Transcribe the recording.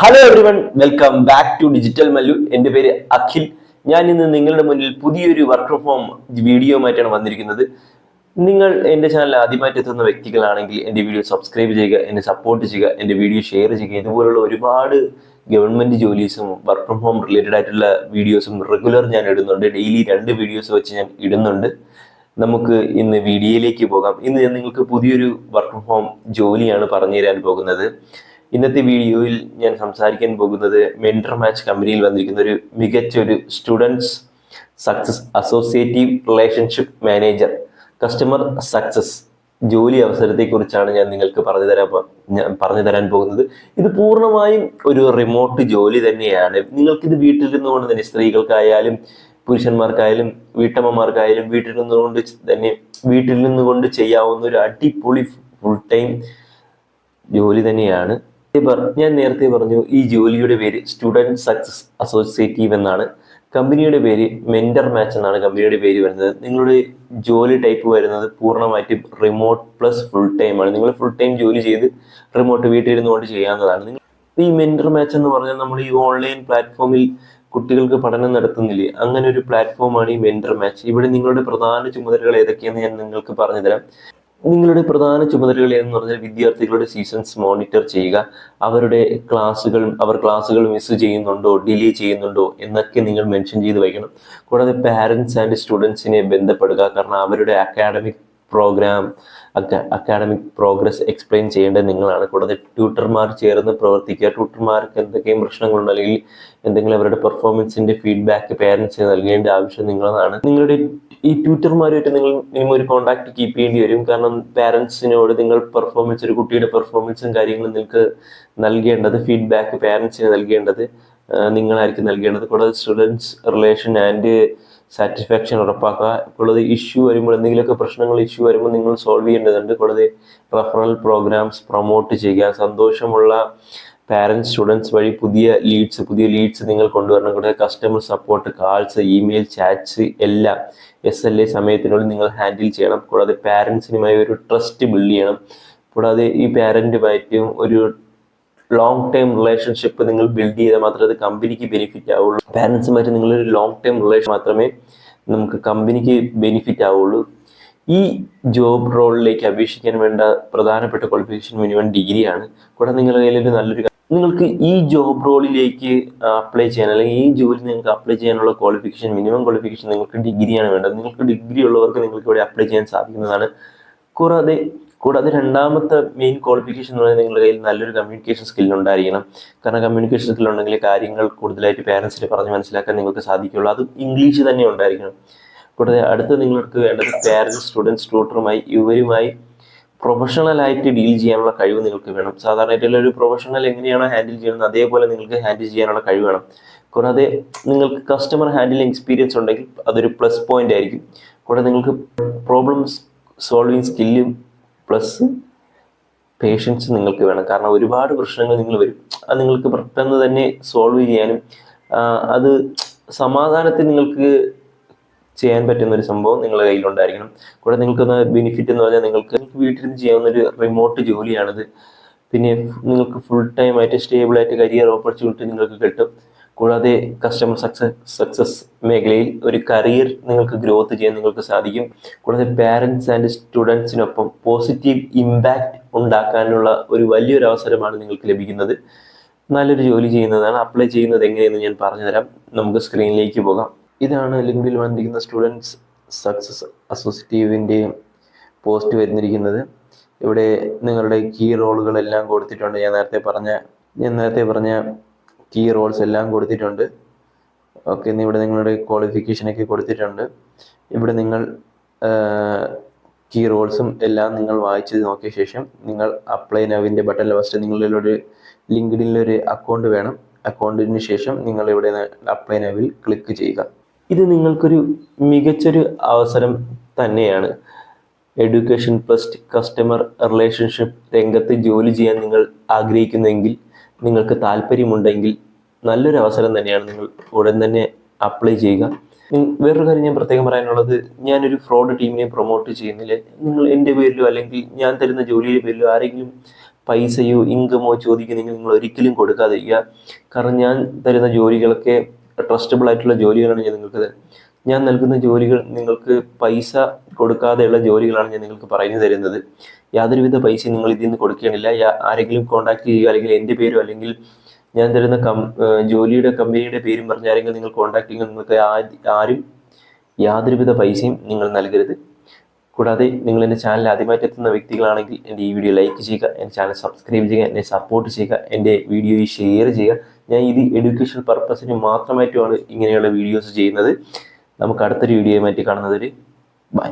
Hello everyone welcome back to digital Mallu എന്റെ പേര് അഖിൽ. ഞാൻ ഇന്ന് നിങ്ങളുടെ മുന്നിൽ പുതിയൊരു വർക്ക് ഫ്രം ഹോം വീഡിയോയുമായിട്ടാണ് വന്നിരിക്കുന്നത്. നിങ്ങൾ എന്റെ ചാനൽ ആദ്യമായിട്ട് എത്തുന്ന വ്യക്തികളാണെങ്കിൽ എന്റെ വീഡിയോ സബ്സ്ക്രൈബ് ചെയ്യുക എന്നെ സപ്പോർട്ട് ചെയ്യുക എന്റെ വീഡിയോ ഷെയർ ചെയ്യുക. ഇതുപോലുള്ള ഒരുപാട് ഗവൺമെന്റ് ജോലീസും വർക്ക് ഫ്രം ഹോം റിലേറ്റഡ് ആയിട്ടുള്ള വീഡിയോസും റെഗുലർ ഞാൻ ഇടുന്നുണ്ട്. ഡെയിലി രണ്ട് വീഡിയോസ് വെച്ച് ഞാൻ ഇടുന്നുണ്ട്. നമുക്ക് ഇന്ന് വീഡിയോയിലേക്ക് പോകാം. ഇന്ന് ഞാൻ നിങ്ങൾക്ക് പുതിയൊരു വർക്ക് ഫ്രം ഹോം ജോലിയാണ് പറഞ്ഞു തരാൻ പോകുന്നത്. ഇന്നത്തെ വീഡിയോയിൽ ഞാൻ സംസാരിക്കാൻ പോകുന്നത് മെൻഡർ മാച്ച് കമ്പനിയിൽ വന്നിരിക്കുന്ന ഒരു മികച്ച ഒരു students success associative relationship manager customer success ജോലി അവസരത്തെക്കുറിച്ചാണ് ഞാൻ നിങ്ങൾക്ക് പറഞ്ഞു തരാൻ ഞാൻ പറഞ്ഞു തരാൻ പോകുന്നത്. ഇത് പൂർണമായും ഒരു റിമോട്ട് ജോലി തന്നെയാണ്. നിങ്ങൾക്കിത് വീട്ടിൽ നിന്നുകൊണ്ട് തന്നെ സ്ത്രീകൾക്കായാലും പുരുഷന്മാർക്കായാലും വീട്ടമ്മമാർക്കായാലും വീട്ടിൽ നിന്നുകൊണ്ട് തന്നെ വീട്ടിൽ നിന്നുകൊണ്ട് ചെയ്യാവുന്ന ഒരു അടിപൊളി ഫുൾ ടൈം ജോലി തന്നെയാണ്. ഞാൻ നേരത്തെ പറഞ്ഞു ഈ ജോലിയുടെ പേര് സ്റ്റുഡന്റ് സക്സസ് അസോസിയേറ്റീവ് എന്നാണ്. കമ്പനിയുടെ പേര് മെന്റർ മാച്ച് എന്നാണ് കമ്പനിയുടെ പേര് വരുന്നത്. നിങ്ങളുടെ ജോലി ടൈപ്പ് വരുന്നത് പൂർണമായിട്ടും റിമോട്ട് പ്ലസ് ഫുൾ ടൈം ആണ്. നിങ്ങൾ ഫുൾ ടൈം ജോലി ചെയ്ത് റിമോട്ട് വീട്ടിലിരുന്നു കൊണ്ട് ചെയ്യാവുന്നതാണ്. നിങ്ങൾ ഈ മെന്റർ മാച്ച് എന്ന് പറഞ്ഞാൽ നമ്മൾ ഈ ഓൺലൈൻ പ്ലാറ്റ്ഫോമിൽ കുട്ടികൾക്ക് പഠനം നടത്തുന്നില്ലേ? അങ്ങനെ ഒരു പ്ലാറ്റ്ഫോമാണ് ഈ മെന്റർ മാച്ച് ഇവിടെ നിങ്ങളുടെ പ്രധാന ചുമതലകൾ ഏതൊക്കെയാണെന്ന് ഞാൻ നിങ്ങൾക്ക് പറഞ്ഞു തരാം നിങ്ങളുടെ പ്രധാന ചുമതലകൾ എന്ന് പറഞ്ഞാൽ വിദ്യാർത്ഥികളുടെ സീസൺസ് മോണിറ്റർ ചെയ്യുക. അവരുടെ ക്ലാസ്സുകൾ അവർ ക്ലാസ്സുകൾ മിസ് ചെയ്യുന്നുണ്ടോ ഡിലേ ചെയ്യുന്നുണ്ടോ എന്നൊക്കെ നിങ്ങൾ മെൻഷൻ ചെയ്ത് വയ്ക്കണം. കൂടാതെ പാരൻസ് ആൻഡ് സ്റ്റുഡൻസിനെ ബന്ധപ്പെടുക. കാരണം അവരുടെ academic program academic progress explain ചെയ്യേണ്ടത് നിങ്ങളാണ്. കൂടാതെ ട്യൂട്ടർമാർ ചേർന്ന് പ്രവർത്തിക്കുക. ട്യൂട്ടർമാർക്ക് എന്തൊക്കെയും പ്രശ്നങ്ങളുണ്ട്? അല്ലെങ്കിൽ എന്തെങ്കിലും അവരുടെ പെർഫോമൻസിന്റെ ഫീഡ്ബാക്ക് പേരൻസിന് നൽകേണ്ട ആവശ്യം നിങ്ങളതാണ് നിങ്ങളുടെ ഈ ട്യൂട്ടർമാരുമായിട്ട് നിങ്ങൾ മിനിമം ഒരു കോൺടാക്ട് കീപ്പ് ചെയ്യേണ്ടി വരും. കാരണം പാരൻസിനോട് നിങ്ങൾ പെർഫോമൻസ് ഒരു കുട്ടിയുടെ പെർഫോമൻസും കാര്യങ്ങളും നിങ്ങൾക്ക് നൽകേണ്ടത് ഫീഡ്ബാക്ക് പാരൻസിന് നൽകേണ്ടത് നിങ്ങളായിരിക്കും നൽകേണ്ടത്. കൂടാതെ സ്റ്റുഡൻസ് റിലേഷൻ ആൻഡ് സാറ്റിസ്ഫാക്ഷൻ ഉറപ്പാക്കുക. കൂടാതെ ഇഷ്യൂ വരുമ്പോൾ എന്തെങ്കിലുമൊക്കെ പ്രശ്നങ്ങൾ ഇഷ്യൂ വരുമ്പോൾ നിങ്ങൾ സോൾവ് ചെയ്യേണ്ടതുണ്ട്. കൂടാതെ റെഫറൽ പ്രോഗ്രാംസ് പ്രൊമോട്ട് ചെയ്യുക. സന്തോഷമുള്ള പാരൻസ് സ്റ്റുഡൻസ് വഴി പുതിയ ലീഡ്സ് പുതിയ ലീഡ്സ് നിങ്ങൾ കൊണ്ടുവരണം. കൂടെ customer support calls email chats എല്ലാം എസ് എൽ എ സമയത്തിനുള്ളിൽ നിങ്ങൾ ഹാൻഡിൽ ചെയ്യണം. കൂടാതെ പാരൻസിനുമായി ഒരു ട്രസ്റ്റ് ബിൽഡ് ചെയ്യണം. കൂടാതെ ഈ പാരന്റുമായിട്ടും ഒരു ലോങ് ടൈം റിലേഷൻഷിപ്പ് നിങ്ങൾ ബിൽഡ് ചെയ്താൽ മാത്രമേ അത് കമ്പനിക്ക് ബെനിഫിറ്റ് ആവുള്ളൂ. പാരൻസുമായിട്ട് നിങ്ങളൊരു ലോങ് ടൈം റിലേഷൻ മാത്രമേ നമുക്ക് കമ്പനിക്ക് ബെനിഫിറ്റ് ആവുള്ളൂ. ഈ ജോബ് റോളിലേക്ക് അപേക്ഷിക്കാൻ വേണ്ട പ്രധാനപ്പെട്ട ക്വാളിഫിക്കേഷൻ മിനിമം ഡിഗ്രിയാണ് കൂടാതെ നിങ്ങളുടെ കയ്യിലൊരു നല്ലൊരു നിങ്ങൾക്ക് ഈ ജോബ് റോളിലേക്ക് അപ്ലൈ ചെയ്യാൻ അല്ലെങ്കിൽ ഈ ജോലി നിങ്ങൾക്ക് അപ്ലൈ ചെയ്യാനുള്ള ക്വാളിഫിക്കേഷൻ മിനിമം ക്വാളിഫിക്കേഷൻ നിങ്ങൾക്ക് ഡിഗ്രിയാണ് വേണ്ടത്. നിങ്ങൾക്ക് ഡിഗ്രി ഉള്ളവർക്ക് നിങ്ങൾക്ക് ഇവിടെ അപ്ലൈ ചെയ്യാൻ സാധിക്കുന്നതാണ്. കൂടാതെ കൂടാതെ രണ്ടാമത്തെ മെയിൻ ക്വാളിഫിക്കേഷൻ എന്ന് പറയുന്നത് നിങ്ങളുടെ കയ്യിൽ നല്ലൊരു കമ്മ്യൂണിക്കേഷൻ സ്കിൽ ഉണ്ടായിരിക്കണം. കാരണം കമ്മ്യൂണിക്കേഷൻ സ്കിൽ ഉണ്ടെങ്കിൽ കാര്യങ്ങൾ കൂടുതലായിട്ട് പാരൻസിന് പറഞ്ഞ് മനസ്സിലാക്കാൻ നിങ്ങൾക്ക് സാധിക്കുള്ളൂ അത് ഇംഗ്ലീഷ് തന്നെ ഉണ്ടായിരിക്കണം. കൂടാതെ അടുത്ത് നിങ്ങൾക്ക് വേണ്ടത് പാരൻസ് സ്റ്റുഡൻസ് ട്യൂട്ടറുമായി ഇവരുമായി പ്രൊഫഷണലായിട്ട് ഡീൽ ചെയ്യാനുള്ള കഴിവ് നിങ്ങൾക്ക് വേണം. സാധാരണയായിട്ടുള്ള ഒരു പ്രൊഫഷണൽ എങ്ങനെയാണോ ഹാൻഡിൽ ചെയ്യുന്നത് അതേപോലെ നിങ്ങൾക്ക് ഹാൻഡിൽ ചെയ്യാനുള്ള കഴിവ് വേണം. കൂടാതെ നിങ്ങൾക്ക് കസ്റ്റമർ ഹാൻഡിലിംഗ് എക്സ്പീരിയൻസ് ഉണ്ടെങ്കിൽ അതൊരു പ്ലസ് പോയിന്റ് ആയിരിക്കും. കൂടാതെ നിങ്ങൾക്ക് പ്രോബ്ലംസ് സോൾവിങ് സ്കില്ലും പ്ലസ് പേഷ്യൻസ് നിങ്ങൾക്ക് വേണം. കാരണം ഒരുപാട് പ്രശ്നങ്ങൾ നിങ്ങൾ വരും. അത് നിങ്ങൾക്ക് പെട്ടെന്ന് തന്നെ സോൾവ് ചെയ്യാനും അത് സമാധാനത്തിൽ നിങ്ങൾക്ക് ചെയ്യാൻ പറ്റുന്ന ഒരു സംഭവം നിങ്ങളുടെ കയ്യിലുണ്ടായിരിക്കണം. കൂടെ നിങ്ങൾക്കൊന്ന് ബെനിഫിറ്റ് എന്ന് പറഞ്ഞാൽ നിങ്ങൾക്ക് നിങ്ങൾക്ക് വീട്ടിലിരുന്ന് ചെയ്യാവുന്ന ഒരു റിമോട്ട് ജോലിയാണിത്. പിന്നെ നിങ്ങൾക്ക് ഫുൾ ടൈം ആയിട്ട് സ്റ്റേബിൾ ആയിട്ട് കരിയർ ഓപ്പർച്യൂണിറ്റി നിങ്ങൾക്ക് കിട്ടും. കൂടാതെ കസ്റ്റമർ സക്സസ് സക്സസ് മേഖലയിൽ ഒരു കരിയർ നിങ്ങൾക്ക് ഗ്രോത്ത് ചെയ്യാൻ നിങ്ങൾക്ക് സാധിക്കും. കൂടാതെ പാരൻസ് ആൻഡ് സ്റ്റുഡൻസിനൊപ്പം പോസിറ്റീവ് ഇമ്പാക്റ്റ് ഉണ്ടാക്കാനുള്ള ഒരു വലിയൊരു അവസരമാണ് നിങ്ങൾക്ക് ലഭിക്കുന്നത്. നല്ലൊരു ജോലി ചെയ്യുന്നതാണ്. അപ്ലൈ ചെയ്യുന്നത് എങ്ങനെയെന്ന് ഞാൻ പറഞ്ഞുതരാം. നമുക്ക് സ്ക്രീനിലേക്ക് പോകാം. ഇതാണ് ലിങ്കിൽ വന്നിരിക്കുന്ന സ്റ്റുഡൻസ് സക്സസ് അസോസിയേറ്റീവിന്റെ പോസ്റ്റ് വരുന്നിരിക്കുന്നത്. ഇവിടെ നിങ്ങളുടെ കീ റോളുകളെല്ലാം കൊടുത്തിട്ടുണ്ട്. ഞാൻ നേരത്തെ പറഞ്ഞ ഞാൻ നേരത്തെ പറഞ്ഞ കീ റോൾസ് എല്ലാം കൊടുത്തിട്ടുണ്ട്. ഓക്കെ ഇവിടെ നിങ്ങളുടെ ക്വാളിഫിക്കേഷനൊക്കെ കൊടുത്തിട്ടുണ്ട്. ഇവിടെ നിങ്ങൾ കീ റോൾസും എല്ലാം നിങ്ങൾ വായിച്ച് നോക്കിയ ശേഷം നിങ്ങൾ അപ്ലൈ നവിന്റെ ബട്ടൺ ഫസ്റ്റ് നിങ്ങളിലൊരു ലിങ്ക്ഡിനിലൊരു അക്കൗണ്ട് വേണം. അക്കൗണ്ടിന് ശേഷം നിങ്ങൾ ഇവിടെ അപ്ലൈ നവിൽ ക്ലിക്ക് ചെയ്യുക. ഇത് നിങ്ങൾക്കൊരു മികച്ചൊരു അവസരം തന്നെയാണ്. എഡ്യൂക്കേഷൻ പ്ലസ് കസ്റ്റമർ റിലേഷൻഷിപ്പ് രംഗത്ത് ജോലി ചെയ്യാൻ നിങ്ങൾ ആഗ്രഹിക്കുന്നെങ്കിൽ നിങ്ങൾക്ക് താല്പര്യമുണ്ടെങ്കിൽ നല്ലൊരു അവസരം തന്നെയാണ് നിങ്ങൾ ഉടൻ തന്നെ അപ്ലൈ ചെയ്യുക വേറൊരു കാര്യം ഞാൻ പ്രത്യേകം പറയാനുള്ളത് ഞാനൊരു ഫ്രോഡ് ടീമിനെ പ്രൊമോട്ട് ചെയ്യുന്നില്ല നിങ്ങൾ എന്റെ പേരിലോ അല്ലെങ്കിൽ ഞാൻ തരുന്ന ജോലിയുടെ പേരിലോ ആരെങ്കിലും പൈസയോ ഇൻകമോ ചോദിക്കുന്നെങ്കിൽ നിങ്ങൾ ഒരിക്കലും കൊടുക്കാതിരിക്കുക കാരണം ഞാൻ തരുന്ന ജോലികളൊക്കെ ട്രസ്റ്റബിൾ ആയിട്ടുള്ള ജോലികളാണ് ഞാൻ നിങ്ങൾക്ക്. ഞാൻ നൽകുന്ന ജോലികൾ നിങ്ങൾക്ക് പൈസ കൊടുക്കാതെയുള്ള ജോലികളാണ് ഞാൻ നിങ്ങൾക്ക് പറഞ്ഞു തരുന്നത്. യാതൊരുവിധ പൈസയും നിങ്ങൾ ഇതിൽ നിന്ന് കൊടുക്കുകയാണില്ല. ആരെങ്കിലും കോൺടാക്ട് ചെയ്യുക അല്ലെങ്കിൽ എന്റെ പേരോ അല്ലെങ്കിൽ ഞാൻ തരുന്ന കം ജോലിയുടെ കമ്പനിയുടെ പേരും പറഞ്ഞ് ആരെങ്കിലും നിങ്ങൾ കോൺടാക്ട് ചെയ്യുക നിങ്ങൾക്ക് ആരും യാതൊരുവിധ പൈസയും നിങ്ങൾ നൽകരുത്. കൂടാതെ നിങ്ങൾ എന്റെ ചാനൽ ആദ്യമായിട്ട് എത്തുന്ന വ്യക്തികളാണെങ്കിൽ എന്റെ ഈ വീഡിയോ ലൈക്ക് ചെയ്യുക എന്റെ ചാനൽ സബ്സ്ക്രൈബ് ചെയ്യുക എന്നെ സപ്പോർട്ട് ചെയ്യുക എന്റെ വീഡിയോ ഷെയർ ചെയ്യുക. ഞാൻ ഇത് എഡ്യൂക്കേഷൻ പർപ്പസിന് മാത്രമായിട്ടുമാണ് ഇങ്ങനെയുള്ള വീഡിയോസ് ചെയ്യുന്നത്. നമുക്ക് അടുത്തൊരു വീഡിയോയുമായിട്ട് കാണുന്നത് ബൈ